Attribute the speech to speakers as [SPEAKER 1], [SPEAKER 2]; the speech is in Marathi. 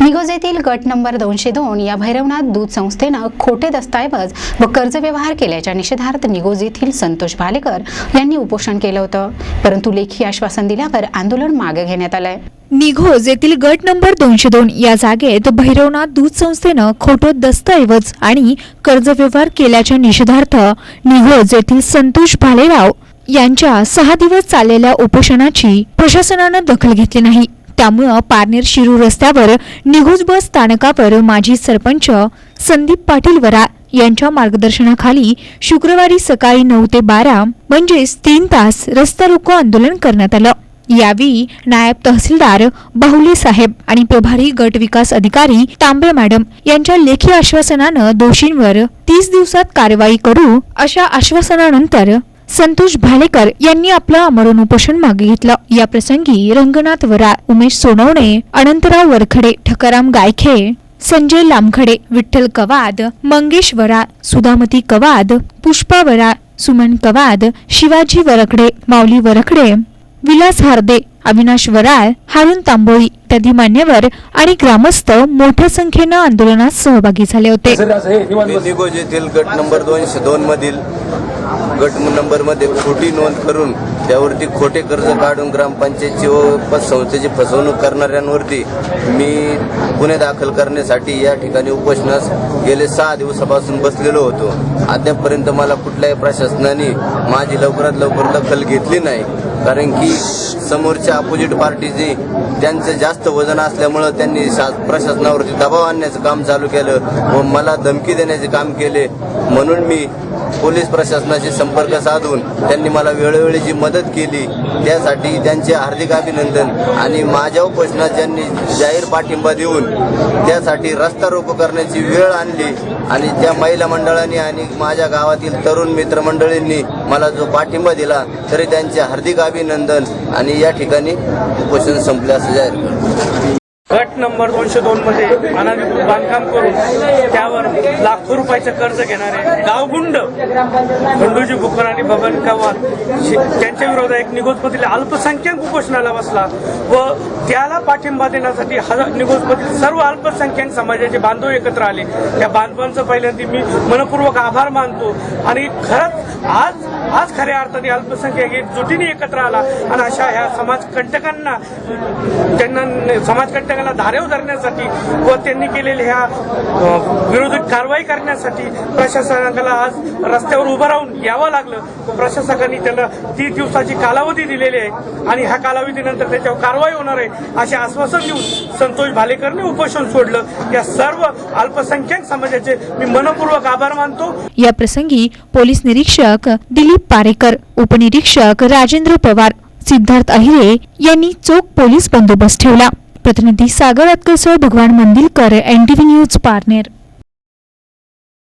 [SPEAKER 1] निगोज येथील गट नंबर दोनशे दोन या भैरवनाथ दूध संस्थेनं खोटे दस्तऐवज व कर्ज व्यवहार केल्याच्या निषेधार्थ निगोज येथील संतोष भालेकर यांनी उपोषण केलं होतं. परंतु लेखी आश्वासन दिल्यावर आंदोलन मागे घेण्यात आलंय.
[SPEAKER 2] निघोज येथील गट नंबर दोनशे दोन या जागेत भैरवनाथ दूध संस्थेनं खोटं दस्तऐवज आणि कर्ज व्यवहार केल्याच्या निषेधार्थ निघोज येथील संतोष भालेराव यांच्या सहा दिवस चाललेल्या उपोषणाची प्रशासनानं दखल घेतली नाही. त्यामुळं पारनेर शिरूर रस्त्यावर निघोज बस स्थानकावर माजी सरपंच संदीप पाटील वरा यांच्या मार्गदर्शनाखाली शुक्रवारी सकाळी नऊ ते बारा म्हणजेच तीन तास रस्ता रोको आंदोलन करण्यात आलं. यावेळी नायब तहसीलदार बाहुले साहेब आणि प्रभारी गट विकास अधिकारी तांबे मॅडम यांच्या लेखी आश्वासनानं दोषींवर तीस दिवसात कारवाई करू अशा आश्वासनानंतर संतोष भालेकर यांनी आपलं आमरण उपोषण मागे घेतलं. या प्रसंगी रंगनाथ वरा उमेश सोनवणे अनंतराव वरखडे ठकाराम गायखे संजय लामखडे विठ्ठल कवाद मंगेश वरा सुधामती कवाद पुष्पा वरा सुमन कवाद शिवाजी वरखडे माऊली वरखडे विलास हार्दे अविनाश वराळ हारून तांबोळी इत्यादी मान्यवर आणि ग्रामस्थ मोठ्या संख्येनं आंदोलनात सहभागी झाले होते.
[SPEAKER 3] गट नंबर दोनशे दोन मधील गट नंबरमध्ये खोटी नोंद करून त्यावरती खोटे कर्ज काढून ग्रामपंचायतची व पतसंस्थेची फसवणूक करणाऱ्यांवरती मी गुन्हे दाखल करण्यासाठी या ठिकाणी उपोषणास गेले सहा दिवसापासून बसलेलो होतो. अद्यापपर्यंत मला कुठल्याही प्रशासनाने माझी लवकरात लवकर दखल घेतली नाही. कारण की समोरच्या अपोजिट पार्टीचे त्यांचं जास्त वजन असल्यामुळं त्यांनी शा- प्रशासनावरती दबाव आणण्याचं काम चालू केलं व मला धमकी देण्याचे काम केले. म्हणून मी पोलीस प्रशासनाशी संपर्क साधून त्यांनी मला वेळोवेळी जी मदत केली त्यासाठी त्यांचे हार्दिक अभिनंदन आणि माझ्या उपोषणात ज्यांनी जाहीर पाठिंबा देऊन त्यासाठी रस्ता रोको करण्याची वेळ आणली आणि त्या महिला मंडळांनी आणि माझ्या गावातील तरुण मित्रमंडळींनी मला जो पाठिंबा दिला तरी त्यांचे हार्दिक अभिनंदन आणि या ठिकाणी उपोषण संपले असं जाहीर
[SPEAKER 4] गट नंबर दोनशे दोन मध्ये अनाधिकृत बांधकाम करून त्यावर लाखो रुपयाचं कर्ज घेणारे गावगुंड खंडूजी भुकर आणि बबन कवाल त्यांच्या विरोधात एक निगोजपतीला अल्पसंख्याक उपोषणाला बसला व त्याला पाठिंबा देण्यासाठी हजार निगोजमधील सर्व अल्पसंख्याक समाजाचे बांधव एकत्र आले. त्या बांधवांचं पहिल्यांदा मी मनपूर्वक आभार मानतो. आणि खरंच आज आज खऱ्या अर्थाने अल्पसंख्याक एकजुटीने एकत्र आला आणि अशा ह्या समाजकंटकांना त्यांना समाजकंटकांना धारेव धरण्यासाठी व त्यांनी केलेल्या ह्या विरोधी कारवाई करण्यासाठी प्रशासनाला आज रस्त्यावर उभं राहून यावं लागलं. प्रशासकांनी त्यांना तीस दिवसाची कालावधी दिलेली आहे आणि ह्या कालावधीनंतर त्याच्यावर कारवाई होणार आहे असे आश्वासन देऊन संतोष भालेकरने उपोषण सोडलं. या सर्व अल्पसंख्याक समाजाचे मी मनपूर्वक आभार मानतो.
[SPEAKER 2] या प्रसंगी पोलीस निरीक्षक दिलीप पारेकर उपनिरीक्षक राजेंद्र पवार सिद्धार्थ अहिरे यांनी चोख पोलीस बंदोबस्त ठेवला. प्रतिनिधी सागर अतकरसह भगवान मंदिलकर एनटीव्ही न्यूज पारनेर.